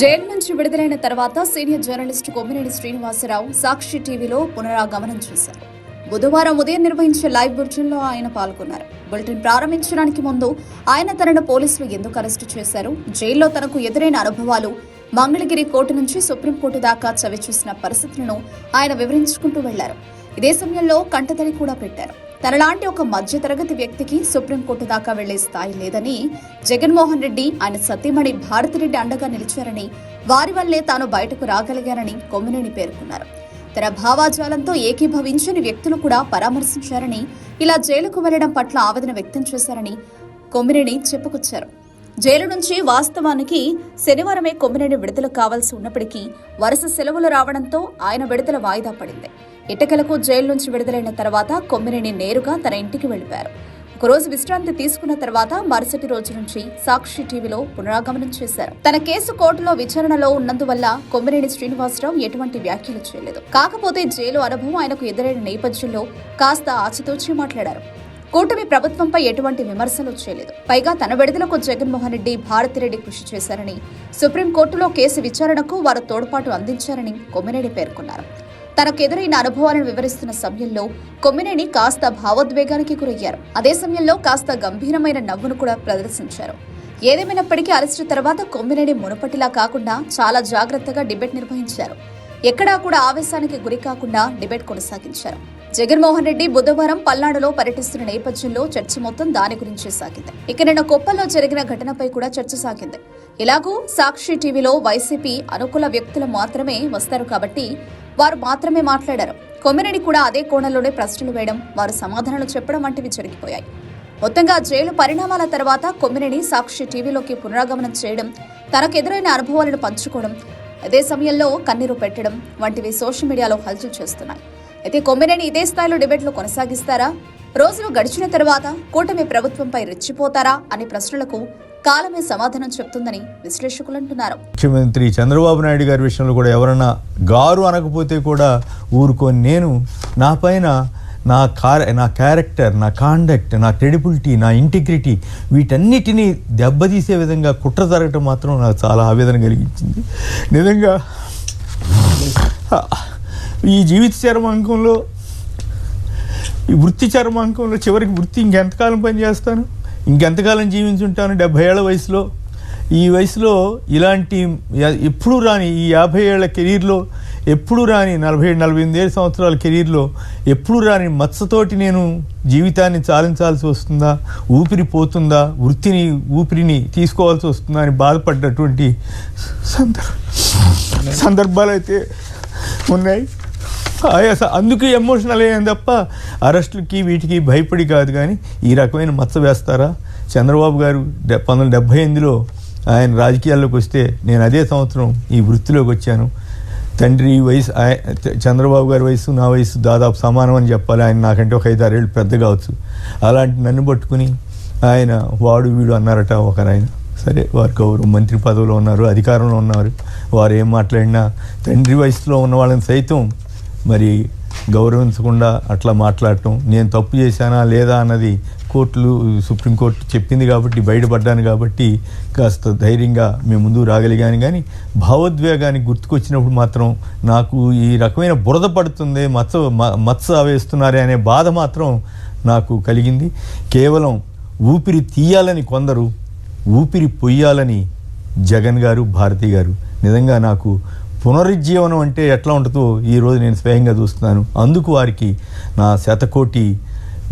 Jail నుంచి విడుదలైన తర్వాత సీనియర్ జర్నలిస్ట్ కొమ్మినేని శ్రీనివాసరావు సాక్షి టీవీలో పునరాగమనం చేశారు. బుధవారం ఉదయం నిర్వహించే లైవ్ బులెటిన్లో ఆయన పాల్గొన్నారు. బులెటిన్ ప్రారంభించడానికి ముందు ఆయన తనను పోలీసులు ఎందుకు అరెస్టు చేశారు? జైల్లో తనకు ఎదురైన అనుభవాలు మంగళగిరి కోర్టు నుంచి సుప్రీంకోర్టు దాకా చవిచూసిన పరిస్థితులను ఆయన వివరించుకుంటూ వెళ్ళారు. ఇదే సమయంలో కంటతడి కూడా పెట్టారు. తనలాంటి ఒక మధ్యతరగతి వ్యక్తికి సుప్రీంకోర్టు దాకా వెళ్ళే స్థాయి లేదని జగన్మోహన్ రెడ్డి ఆయన సతీమణి భారతిరెడ్డి అండగా నిలిచారని వారి వల్లే తాను బయటకు రాగలిగానని కొమ్మినేని పేర్కొన్నారు. తన భావాజాలంతో ఏకీభవించని వ్యక్తులు కూడా పరామర్శించారని ఇలా జైలుకు వెళ్ళడం పట్ల ఆవేదన వ్యక్తం చేశారని కొమ్మినేని చెప్పుకొచ్చారు. జైలు నుంచి వాస్తవానికి శనివారమే కొమ్మినేని విడుదల కావాల్సి ఉన్నప్పటికీ వరుస సెలవులు రావడంతో ఆయన విడుదల వాయిదా పడింది. ఇటకలకు జైలు నుంచి విడుదలైన తర్వాత కొమ్మినేని నేరుగా తన ఇంటికి వెళ్ళిపారు ఒకరోజు విశ్రాంతి తీసుకున్న తర్వాత మరుసటి రోజు నుంచి సాక్షి టీవీలో పునరాగమనం చేశారు. తన కేసు కోర్టులో విచారణలో ఉన్నందువల్ల కొమ్మినేని శ్రీనివాసరావు ఎటువంటి వ్యాఖ్యలు చేయలేదు. కాకపోతే జైలు అనుభవం ఆయనకు ఎదురైన నేపథ్యంలో కాస్త ఆచితూచి మాట్లాడారు. కూటమి ప్రభుత్వంపై ఎటువంటి విమర్శలు చేయలేదు. పైగా తన విడుదలకు జగన్మోహన్ రెడ్డి భారతిరెడ్డి కృషి చేశారని సుప్రీంకోర్టులో కేసు విచారణకు వారు తోడ్పాటు అందించారని కొమ్మినేని పేర్కొన్నారు. తనకు ఎదురైన అనుభవాలను వివరిస్తున్న సమయంలో కొమ్మినేని కాస్త భావోద్వేగానికి గురయ్యారు. అదే సమయంలో కాస్త గంభీరమైన నవ్వును కూడా ప్రదర్శించారు. ఏదేమైనప్పటికీ అరెస్టు తర్వాత కొమ్మినేని మునుపటిలా కాకుండా చాలా జాగ్రత్తగా డిబేట్ నిర్వహించారు. ఎక్కడా కూడా ఆవేశానికి గురి కాకుండా డిబేట్ కొనసాగించారు. జగన్మోహన్ రెడ్డి బుధవారం పల్నాడులో పర్యటిస్తున్న నేపథ్యంలో చర్చ మొత్తం దాని గురించే సాగింది. ఇక నిన్న కొప్పల్లో జరిగిన ఘటనపై కూడా చర్చ సాగింది. ఇలాగూ సాక్షి టీవీలో వైసీపీ అనుకూల వ్యక్తులు మాత్రమే వస్తారు కాబట్టి వారు మాత్రమే మాట్లాడారు. కొమ్మినేని కూడా అదే కోణంలోనే ప్రశ్నలు వేయడం వారు సమాధానాలు చెప్పడం వంటివి జరిగిపోయాయి. మొత్తంగా జైలు పరిణామాల తర్వాత కొమ్మిరెడ్డి సాక్షి టీవీలోకి పునరాగమనం చేయడం తనకు ఎదురైన అనుభవాలను పంచుకోవడం అదే సమయంలో కన్నీరు పెట్టడం వంటివి సోషల్ మీడియాలో హల్చల్ చేస్తున్నాయి. అయితే కొమ్మిరెడ్డి ఇదే స్థాయిలో డిబేట్లు కొనసాగిస్తారా? రోజులు గడిచిన తర్వాత కూటమి ప్రభుత్వంపై రెచ్చిపోతారా? అనే ప్రశ్నలకు కాలమే సమాధానం చెప్తుందని విశ్లేషకులు అంటున్నారు. ముఖ్యమంత్రి చంద్రబాబు నాయుడు గారి విషయంలో కూడా ఎవరన్నా గారు అనకపోతే కూడా ఊరుకొని నేను నా పైన నా కార్ నా క్యారెక్టర్ నా కాండక్ట్ నా క్రెడిబిలిటీ నా ఇంటిగ్రిటీ వీటన్నిటినీ దెబ్బతీసే విధంగా కుట్ర జరగటం మాత్రం నాకు చాలా ఆవేదన కలిగించింది. నిజంగా ఈ జీవిత చర్మాంకంలో ఈ వృత్తి చర్మాంకంలో చివరికి వృత్తి ఇంకెంతకాలం పని చేస్తాను ఇంకెంతకాలం జీవించుంటాను? డెబ్భై ఏళ్ళ వయసులో. ఈ వయసులో ఇలాంటి ఎప్పుడు ఎప్పుడూ రాని ఈ యాభై ఏళ్ళ కెరీర్లో ఎప్పుడూ రాని నలభై ఏడు నలభై ఎనిమిది ఏడు సంవత్సరాల కెరీర్లో ఎప్పుడూ రాని మత్సతోటి నేను జీవితాన్ని చాలించాల్సి వస్తుందా? ఊపిరి పోతుందా? వృత్తిని ఊపిరిని తీసుకోవాల్సి వస్తుందా అని బాధపడ్డటువంటి సందర్భ సందర్భాలు అయితే ఉన్నాయి. ఆయాస అందుకే ఎమోషనల్ అయ్యాను తప్ప అరెస్టులకి వీటికి భయపడి కాదు కానీ ఈ రకమైన మచ్చ వేస్తారా? చంద్రబాబు గారు డె- పంతొమ్మిది డెబ్బై ఎనిమిదిలో ఆయన రాజకీయాల్లోకి వస్తే నేను అదే సంవత్సరం ఈ వృత్తిలోకి వచ్చాను. తండ్రి వయసు చంద్రబాబు గారి వయసు నా వయసు దాదాపు సమానం అని చెప్పాలి. ఆయన నాకంటే ఒక ఐదు ఆరేళ్ళు పెద్ద కావచ్చు అలాంటి నన్ను పట్టుకుని ఆయన వాడు వీడు అన్నారట ఒకరాయన సరే వారు గౌరవ మంత్రి పదవిలో ఉన్నారు అధికారంలో ఉన్నారు. వారు ఏం మాట్లాడినా తండ్రి వయసులో ఉన్న వాళ్ళని సైతం మరి గౌరవించకుండా అట్లా మాట్లాడటం నేను తప్పు చేశానా లేదా అన్నది కోర్టులు సుప్రీంకోర్టు చెప్పింది కాబట్టి బయటపడ్డాను కాబట్టి కాస్త ధైర్యంగా మేము ముందుకు రాగలిగాను. కానీ భావోద్వేగానికి గుర్తుకొచ్చినప్పుడు మాత్రం నాకు ఈ రకమైన బురద పడుతుంది మత్స మత్స వేస్తున్నారే అనే బాధ మాత్రం నాకు కలిగింది. కేవలం ఊపిరి తీయాలని కొందరు ఊపిరి పొయ్యాలని జగన్ గారు భారతి గారు. నిజంగా నాకు పునరుజ్జీవనం అంటే ఎట్లా ఉంటుందో ఈరోజు నేను స్వయంగా చూస్తున్నాను. అందుకు వారికి నా శతకోటి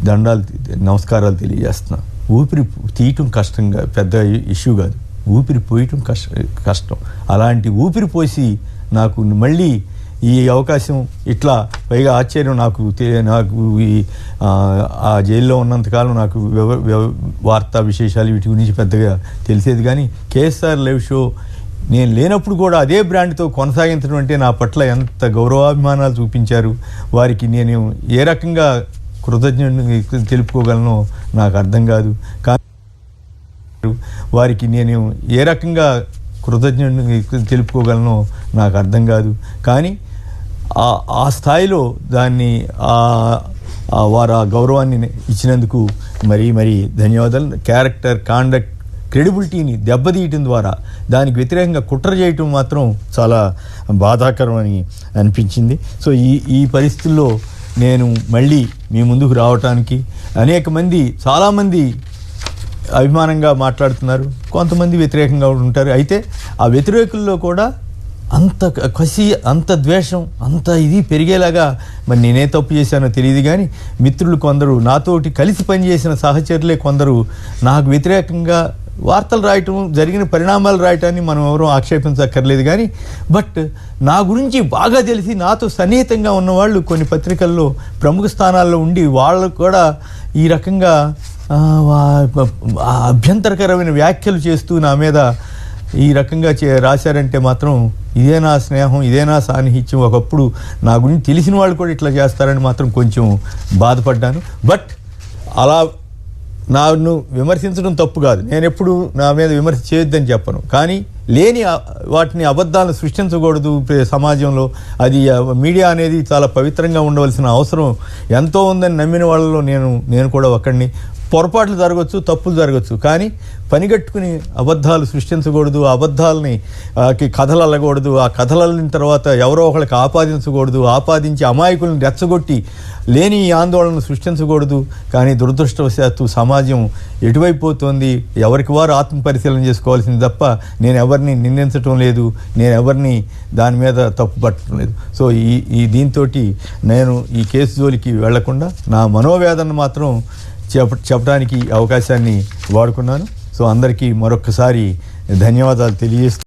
దండాలు నమస్కారాలు తెలియజేస్తున్నాను ఊపిరి తీయటం కష్టంగా పెద్ద ఇష్యూ కాదు. ఊపిరి పోయటం కష్ట కష్టం. అలాంటి ఊపిరి పోసి నాకు మళ్ళీ ఈ అవకాశం ఇట్లా పైగా ఆశ్చర్యం నాకు నాకు ఈ ఆ, జైల్లో ఉన్నంతకాలం నాకు వ్యవ- వార్తా విశేషాలు వీటి గురించి పెద్దగా తెలిసేది కానీ కేఎస్ఆర్ లైవ్ షో నేను లేనప్పుడు కూడా అదే బ్రాండ్తో కొనసాగించడం అంటే నా పట్ల ఎంత గౌరవాభిమానాలు చూపించారు వారికి నేను ఏ రకంగా కృతజ్ఞతని తెలుపుకోగలనో నాకు అర్థం కాదు. కానీ వారికి నేను ఏ రకంగా కృతజ్ఞతని తెలుపుకోగలనో నాకు అర్థం కాదు. కానీ ఆ- స్థాయిలో దాన్ని వారు ఆ గౌరవాన్ని ఇచ్చినందుకు మరీ మరీ ధన్యవాదాలు. క్యారెక్టర్ కాండక్ట్ క్రెడిబిలిటీని దెబ్బతీయటం ద్వారా దానికి వ్యతిరేకంగా కుట్ర చేయటం మాత్రం చాలా బాధాకరం అని అనిపించింది. సో ఈ ఈ పరిస్థితుల్లో నేను మళ్ళీ మీ ముందుకు రావటానికి అనేక మంది చాలామంది అభిమానంగా మాట్లాడుతున్నారు. కొంతమంది వ్యతిరేకంగా ఉంటారు. అయితే ఆ వ్యతిరేకుల్లో కూడా అంత క- కసి అంత ద్వేషం అంత ఇది పెరిగేలాగా మరి నేనే తప్పు చేశానో తెలియదు కానీ మిత్రులు కొందరు నాతోటి కలిసి పనిచేసిన సహచరులే కొందరు నాకు వ్యతిరేకంగా వార్తలు రాయటం జరిగిన పరిణామాలు రాయటాన్ని మనం ఎవరూ ఆక్షేపించక్కర్లేదు కానీ బట్ నా గురించి బాగా తెలిసి నాతో సన్నిహితంగా ఉన్నవాళ్ళు కొన్ని పత్రికల్లో ప్రముఖ స్థానాల్లో ఉండి వాళ్ళు కూడా ఈ రకంగా అభ్యంతరకరమైన వ్యాఖ్యలు చేస్తూ నా మీద ఈ రకంగా చే రాశారంటే మాత్రం ఇదే నా స్నేహం ఇదే నా సాన్నిహిత్యం. ఒకప్పుడు నా గురించి తెలిసిన వాళ్ళు కూడా ఇట్లా చేస్తారని మాత్రం కొంచెం బాధపడ్డాను. బట్ అలా నన్ను విమర్శించడం తప్పు కాదు. నేను ఎప్పుడు నా మీద విమర్శ చేయొద్దని చెప్పను. కానీ లేని వాటిని అబద్ధాలను సృష్టించకూడదు సమాజంలో. అది మీడియా అనేది చాలా పవిత్రంగా ఉండవలసిన అవసరం ఎంతో ఉందని నమ్మిన వాళ్ళలో నేను నేను కూడా ఒకడిని పొరపాట్లు జరగవచ్చు తప్పులు జరగచ్చు. కానీ పనిగట్టుకుని అబద్ధాలు సృష్టించకూడదు అబద్ధాలని కథలు అల్లకూడదు ఆ కథలు అల్లిన తర్వాత ఎవరో ఒకళ్ళకి ఆపాదించకూడదు ఆపాదించి అమాయకులను రెచ్చగొట్టి లేని ఈ ఆందోళనను సృష్టించకూడదు. కానీ దురదృష్టవశాత్తు సమాజం ఎటువైపు ఎవరికి వారు ఆత్మ పరిశీలన చేసుకోవాల్సింది తప్ప నేను ఎవరిని నిందించటం లేదు నేను ఎవరిని దాని మీద తప్పు పట్టడం లేదు. సో ఈ ఈ దీంతో నేను ఈ కేసు జోలికి వెళ్ళకుండా నా మనోవేదన మాత్రం చెప్ప చెప్పడానికి అవకాశాన్ని వాడుకున్నాను. సో అందరికీ మరొక్కసారి ధన్యవాదాలు తెలియజేస్తూ